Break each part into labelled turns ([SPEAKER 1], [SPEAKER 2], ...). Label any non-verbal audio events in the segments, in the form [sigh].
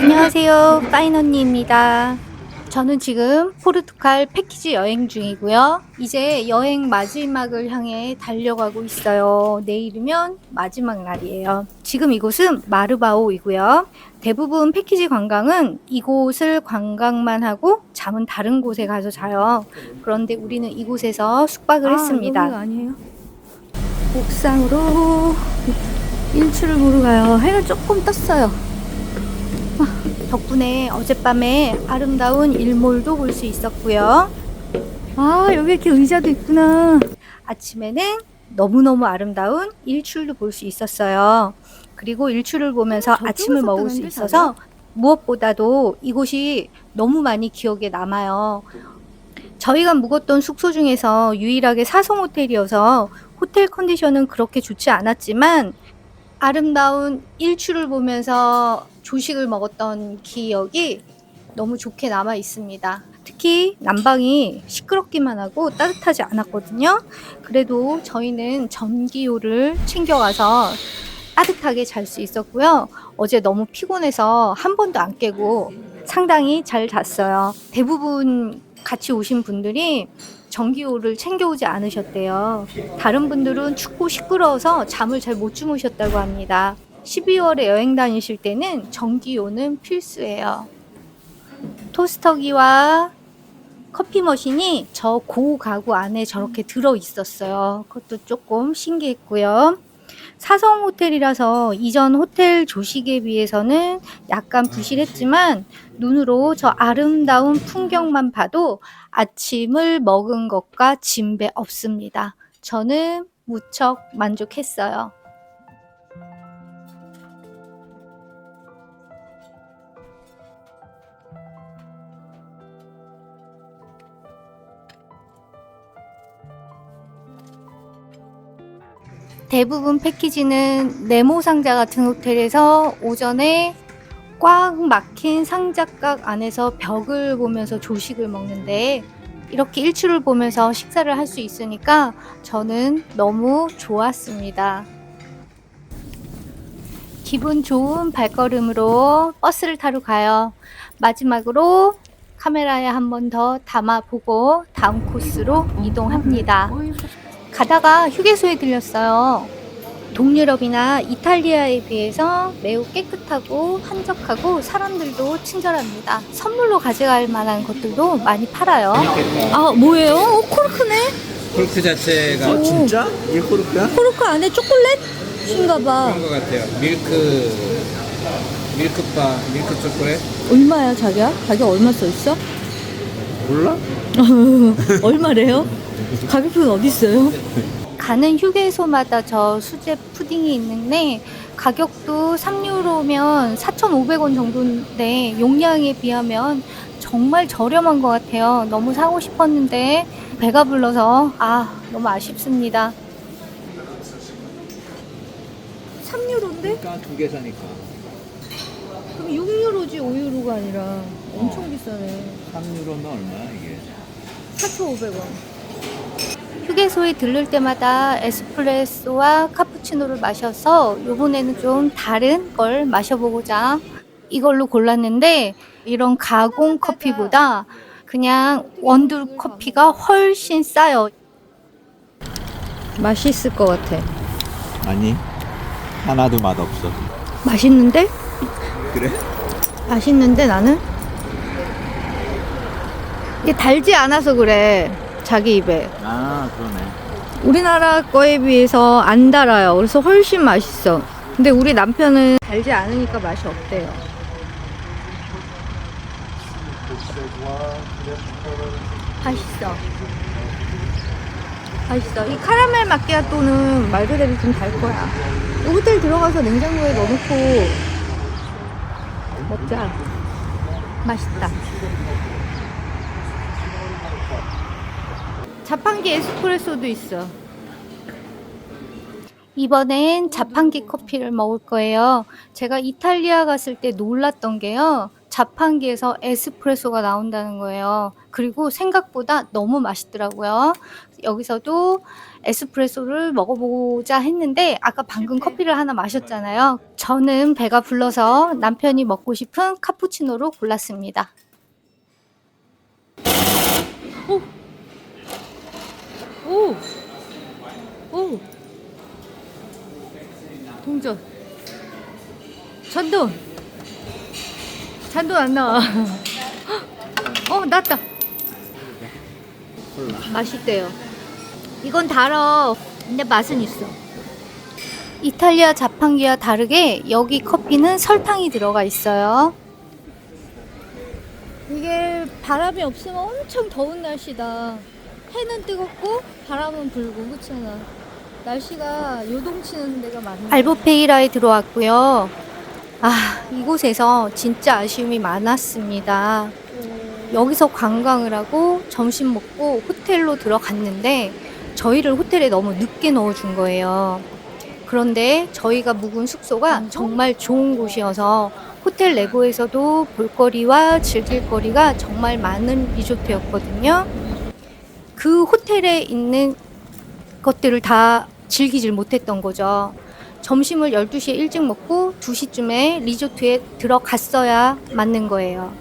[SPEAKER 1] 안녕하세요. 파인 언니입니다. 저는 지금 포르투갈 패키지 여행 중이고요. 이제 여행 마지막을 향해 달려가고 있어요. 내일이면 마지막 날이에요. 지금 이곳은 마르바오이고요. 대부분 패키지 관광은 이곳을 관광만 하고 잠은 다른 곳에 가서 자요. 그런데 우리는 이곳에서 숙박을 했습니다. 아니에요? 옥상으로 일출을 보러 가요. 해가 조금 떴어요. 덕분에 어젯밤에 아름다운 일몰도 볼 수 있었고요. 아, 여기 이렇게 의자도 있구나. 아침에는 너무너무 아름다운 일출도 볼 수 있었어요. 그리고 일출을 보면서 아침을 먹을 수 있어서 무엇보다도 이곳이 너무 많이 기억에 남아요. 저희가 묵었던 숙소 중에서 유일하게 사성 호텔이어서 호텔 컨디션은 그렇게 좋지 않았지만 아름다운 일출을 보면서 조식을 먹었던 기억이 너무 좋게 남아 있습니다. 특히 난방이 시끄럽기만 하고 따뜻하지 않았거든요. 그래도 저희는 전기요를 챙겨가서 따뜻하게 잘 수 있었고요. 어제 너무 피곤해서 한 번도 안 깨고 상당히 잘 잤어요. 대부분 같이 오신 분들이 전기요를 챙겨오지 않으셨대요. 다른 분들은 춥고 시끄러워서 잠을 잘 못 주무셨다고 합니다. 12월에 여행 다니실 때는 전기요는 필수예요. 토스터기와 커피 머신이 저 고 가구 안에 저렇게 들어 있었어요. 그것도 조금 신기했고요. 사성 호텔이라서 이전 호텔 조식에 비해서는 약간 부실했지만 눈으로 저 아름다운 풍경만 봐도 아침을 먹은 것과 진배 없습니다. 저는 무척 만족했어요. 대부분 패키지는 네모 상자 같은 호텔에서 오전에 꽉 막힌 상자각 안에서 벽을 보면서 조식을 먹는데 이렇게 일출을 보면서 식사를 할 수 있으니까 저는 너무 좋았습니다. 기분 좋은 발걸음으로 버스를 타러 가요. 마지막으로 카메라에 한 번 더 담아보고 다음 코스로 이동합니다. 가다가 휴게소에 들렸어요. 동유럽이나 이탈리아에 비해서 매우 깨끗하고 한적하고 사람들도 친절합니다. 선물로 가져갈 만한 것들도 많이 팔아요. 아 뭐예요? 어, 코르크네?
[SPEAKER 2] 콜크 자체가
[SPEAKER 1] 오.
[SPEAKER 3] 진짜? 이게 코르크야?
[SPEAKER 1] 코르크 안에 초콜릿인가 봐.
[SPEAKER 2] 그런 것 같아요. 밀크 밀크바 밀크 초콜릿
[SPEAKER 1] 얼마야 자기야? 자기 얼마 써 있어?
[SPEAKER 3] 몰라? [laughs]
[SPEAKER 1] 얼마래요? 가격표는 어디 있어요? 가는 휴게소마다 저 수제 푸딩이 있는데 가격도 3유로면 4,500원 정도인데 용량에 비하면 정말 저렴한 것 같아요. 너무 사고 싶었는데 배가 불러서 아 너무 아쉽습니다. 3유로인데?
[SPEAKER 2] 그러니까 두 개 사니까
[SPEAKER 1] 그럼 6유로지 5유로가 아니라 엄청 비싸네.
[SPEAKER 2] 3유로면 얼마야 이게?
[SPEAKER 1] 4,500원. 휴게소에 들를 때마다 에스프레소와 카푸치노를 마셔서 이번에는 좀 다른 걸 마셔보고자 이걸로 골랐는데 이런 가공 커피보다 그냥 원두 커피가 훨씬 싸요. 맛있을 것 같아.
[SPEAKER 3] 아니 하나도 맛 없어
[SPEAKER 1] 맛있는데?
[SPEAKER 3] 그래?
[SPEAKER 1] 맛있는데 나는? 이게 달지 않아서 그래. 자기 입에.
[SPEAKER 3] 아 그러네
[SPEAKER 1] 우리나라 거에 비해서 안 달아요. 그래서 훨씬 맛있어. 근데 우리 남편은 달지 않으니까 맛이 없대요. 맛있어. 맛있어. 이 카라멜 마끼아또는 말 그대로 좀 달 거야. 이 호텔 들어가서 냉장고에 넣어놓고 먹자. 맛있다. 자판기 에스프레소도 있어. 이번엔 자판기 커피를 먹을 거예요. 제가 이탈리아 갔을 때 놀랐던 게요. 자판기에서 에스프레소가 나온다는 거예요. 그리고 생각보다 너무 맛있더라고요. 여기서도 에스프레소를 먹어보자 했는데 아까 방금 커피를 하나 마셨잖아요. 저는 배가 불러서 남편이 먹고 싶은 카푸치노로 골랐습니다. 오! 오! 동전. 잔돈. 잔돈 안 나와. [laughs] 어, 났다. 맛있대요. 이건 달아. 근데 맛은 있어. 이탈리아 자판기와 다르게 여기 커피는 설탕이 들어가 있어요. 이게 바람이 없으면 엄청 더운 날씨다. 해는 뜨겁고 바람은 불고 그렇잖아. 날씨가 요동치는 데가 많네. 알보페이라에 들어왔고요. 아, 이곳에서 진짜 아쉬움이 많았습니다. 여기서 관광을 하고 점심 먹고 호텔로 들어갔는데 저희를 호텔에 너무 늦게 넣어준 거예요. 그런데 저희가 묵은 숙소가 정말 좋은 곳이어서 호텔 내부에서도 볼거리와 즐길 거리가 정말 많은 리조트였거든요. 그 호텔에 있는 것들을 다 즐기질 못했던 거죠. 점심을 12시에 일찍 먹고 2시쯤에 리조트에 들어갔어야 맞는 거예요.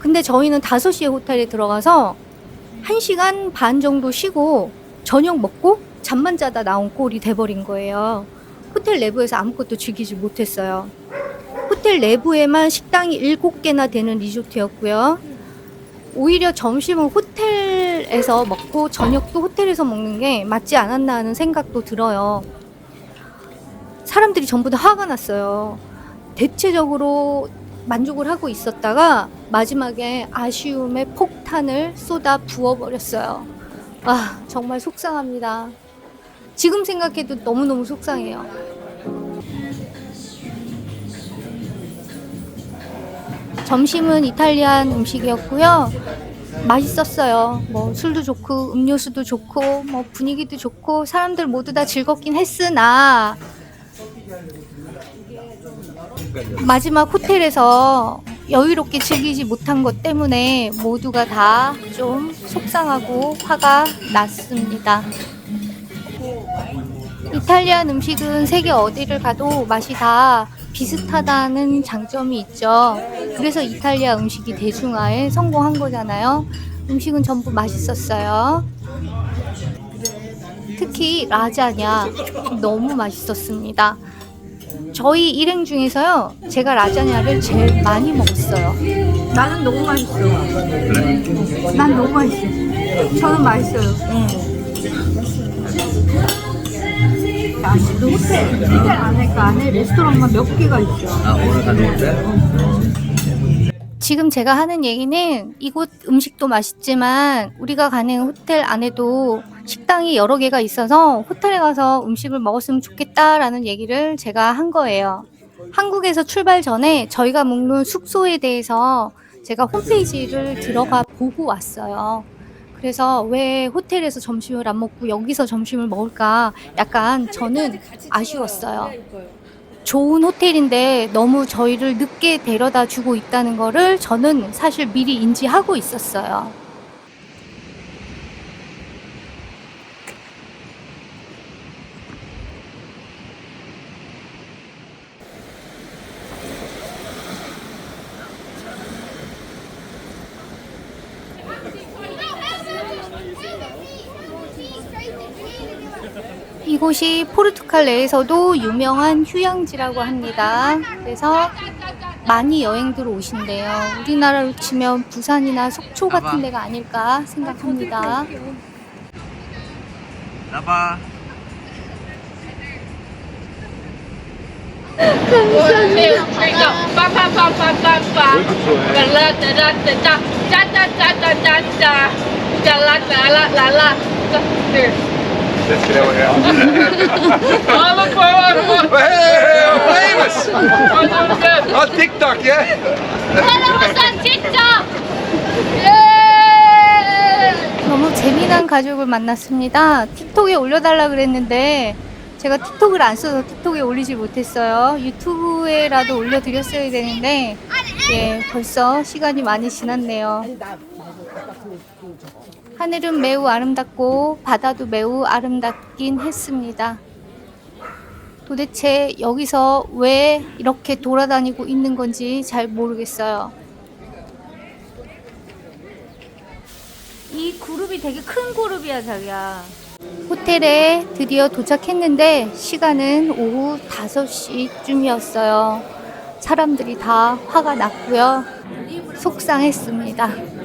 [SPEAKER 1] 근데 저희는 5시에 호텔에 들어가서 1시간 반 정도 쉬고 저녁 먹고 잠만 자다 나온 꼴이 돼버린 거예요. 호텔 내부에서 아무것도 즐기지 못했어요. 호텔 내부에만 식당이 7개나 되는 리조트였고요. 오히려 점심은 호텔 에서 먹고 저녁도 호텔에서 먹는 게 맞지 않았나 하는 생각도 들어요. 사람들이 전부 다 화가 났어요. 대체적으로 만족을 하고 있었다가 마지막에 아쉬움의 폭탄을 쏟아 부어버렸어요. 아, 정말 속상합니다. 지금 생각해도 너무너무 속상해요. 점심은 이탈리안 음식이었고요. 맛있었어요. 뭐 술도 좋고 음료수도 좋고 뭐 분위기도 좋고 사람들 모두 다 즐겁긴 했으나 마지막 호텔에서 여유롭게 즐기지 못한 것 때문에 모두가 다 좀 속상하고 화가 났습니다. 이탈리안 음식은 세계 어디를 가도 맛이 다 비슷하다는 장점이 있죠. 그래서 이탈리아 음식이 대중화에 성공한 거잖아요. 음식은 전부 맛있었어요. 특히 라자냐 너무 맛있었습니다. 저희 일행 중에서요, 제가 라자냐를 제일 많이 먹었어요. 나는 너무 맛있어. 난 너무 맛있어. 저는 맛있어요. 야, 그 호텔, 호텔 안에 그 안에 레스토랑만 몇 개가 있어.
[SPEAKER 3] 아 오늘 가는데?
[SPEAKER 1] 지금 제가 하는 얘기는 이곳 음식도 맛있지만 우리가 가는 호텔 안에도 식당이 여러 개가 있어서 호텔에 가서 음식을 먹었으면 좋겠다라는 얘기를 제가 한 거예요. 한국에서 출발 전에 저희가 묵는 숙소에 대해서 제가 홈페이지를 들어가 보고 왔어요. 그래서 왜 호텔에서 점심을 안 먹고 여기서 점심을 먹을까 약간 저는 아쉬웠어요. 좋은 호텔인데 너무 저희를 늦게 데려다 주고 있다는 거를 저는 사실 미리 인지하고 있었어요. 이곳이 포르투갈 내에서도 유명한 휴양지라고 합니다. 그래서 많이 여행들 오신대요. 우리나라로 치면 부산이나 속초 같은 데가 아닐까 생각합니다.
[SPEAKER 3] 나봐.
[SPEAKER 4] Hey, famous! On TikTok, yeah?
[SPEAKER 1] 너무 재미난 가족을 만났습니다. 틱톡에 올려달라 그랬는데 제가 틱톡을 안 써서 틱톡에 올리지 못했어요. 유튜브에라도 올려드렸어야 되는데 예 벌써 시간이 많이 지났네요. 하늘은 매우 아름답고 바다도 매우 아름답긴 했습니다. 도대체 여기서 왜 이렇게 돌아다니고 있는 건지 잘 모르겠어요. 이 그룹이 되게 큰 그룹이야, 자기야. 호텔에 드디어 도착했는데 시간은 오후 5시쯤이었어요. 사람들이 다 화가 났고요. 속상했습니다.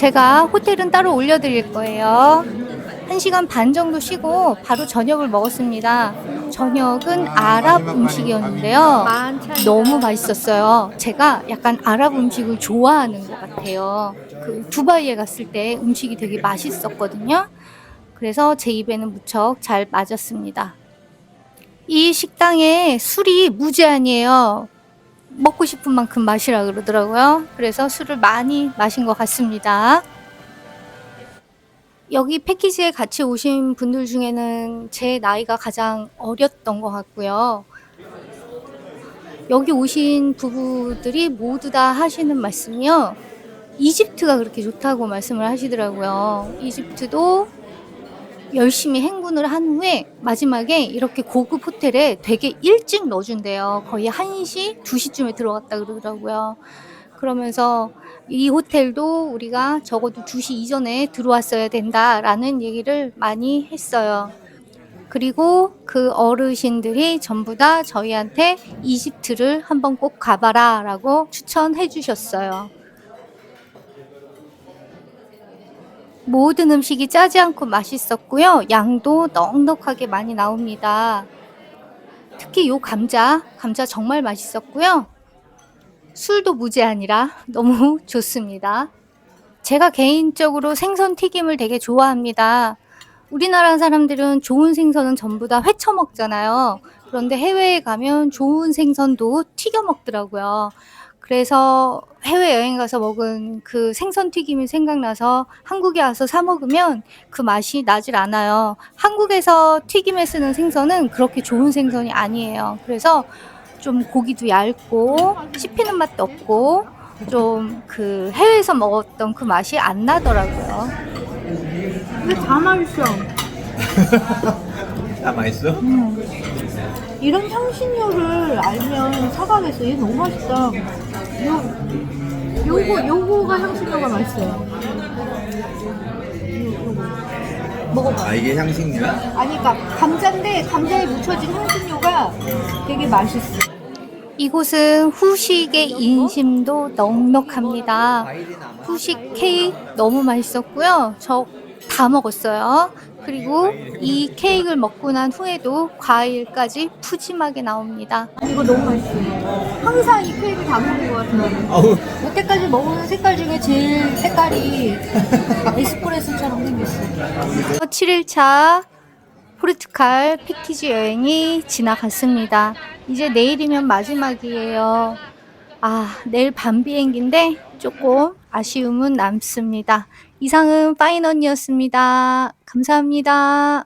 [SPEAKER 1] 제가 호텔은 따로 올려드릴 거예요. 1시간 반 정도 쉬고 바로 저녁을 먹었습니다. 저녁은 아랍 음식이었는데요. 너무 맛있었어요. 제가 약간 아랍 음식을 좋아하는 것 같아요. 그 두바이에 갔을 때 음식이 되게 맛있었거든요. 그래서 제 입에는 무척 잘 맞았습니다. 이 식당에 술이 무제한이에요. 먹고 싶은 만큼 마시라 그러더라고요. 그래서 술을 많이 마신 것 같습니다. 여기 패키지에 같이 오신 분들 중에는 제 나이가 가장 어렸던 것 같고요. 여기 오신 부부들이 모두 다 하시는 말씀이요. 이집트가 그렇게 좋다고 말씀을 하시더라고요. 이집트도 열심히 행군을 한 후에 마지막에 이렇게 고급 호텔에 되게 일찍 넣어준대요. 거의 1시, 2시쯤에 들어갔다 그러더라고요. 그러면서 이 호텔도 우리가 적어도 2시 이전에 들어왔어야 된다라는 얘기를 많이 했어요. 그리고 그 어르신들이 전부 다 저희한테 이집트를 한번 꼭 가봐라 라고 추천해 주셨어요. 모든 음식이 짜지 않고 맛있었고요. 양도 넉넉하게 많이 나옵니다. 특히 요 감자, 감자 정말 맛있었고요. 술도 무제한이라 [laughs] 너무 좋습니다. 제가 개인적으로 생선 튀김을 되게 좋아합니다. 우리나라 사람들은 좋은 생선은 전부 다 회쳐 먹잖아요. 그런데 해외에 가면 좋은 생선도 튀겨 먹더라고요. 그래서 해외 여행 가서 먹은 그 생선 튀김이 생각나서 한국에 와서 사 먹으면 그 맛이 나질 않아요. 한국에서 튀김에 쓰는 생선은 그렇게 좋은 생선이 아니에요. 그래서 좀 고기도 얇고 씹히는 맛도 없고 좀 그 해외에서 먹었던 그 맛이 안 나더라고요. 근데 다 맛있어. [laughs]
[SPEAKER 3] 다 맛있어?
[SPEAKER 1] 이런 향신료를 알면 사가겠어. 얘 너무 맛있다. 요, 요거, 요거가 향신료가 맛있어요. 먹어봐.
[SPEAKER 3] 아 이게 향신료야?
[SPEAKER 1] 아니, 그니까, 감자인데, 감자에 묻혀진 향신료가 되게 맛있어. 이곳은 후식의 인심도 넉넉합니다. 후식 케이크 너무 맛있었고요. 저 다 먹었어요. 그리고 이 케이크를 먹고 난 후에도 과일까지 푸짐하게 나옵니다. 이거 너무 맛있어요. 항상 이 케이크 다 먹는 것 같아요.
[SPEAKER 3] 아우
[SPEAKER 1] 여태까지 먹은 색깔 중에 제일 색깔이 [laughs] 에스프레소처럼 생겼어요. 7일차 포르투갈 패키지 여행이 지나갔습니다. 이제 내일이면 마지막이에요. 아, 내일 밤 비행기인데 조금 아쉬움은 남습니다. 이상은 파인 언니였습니다. 감사합니다.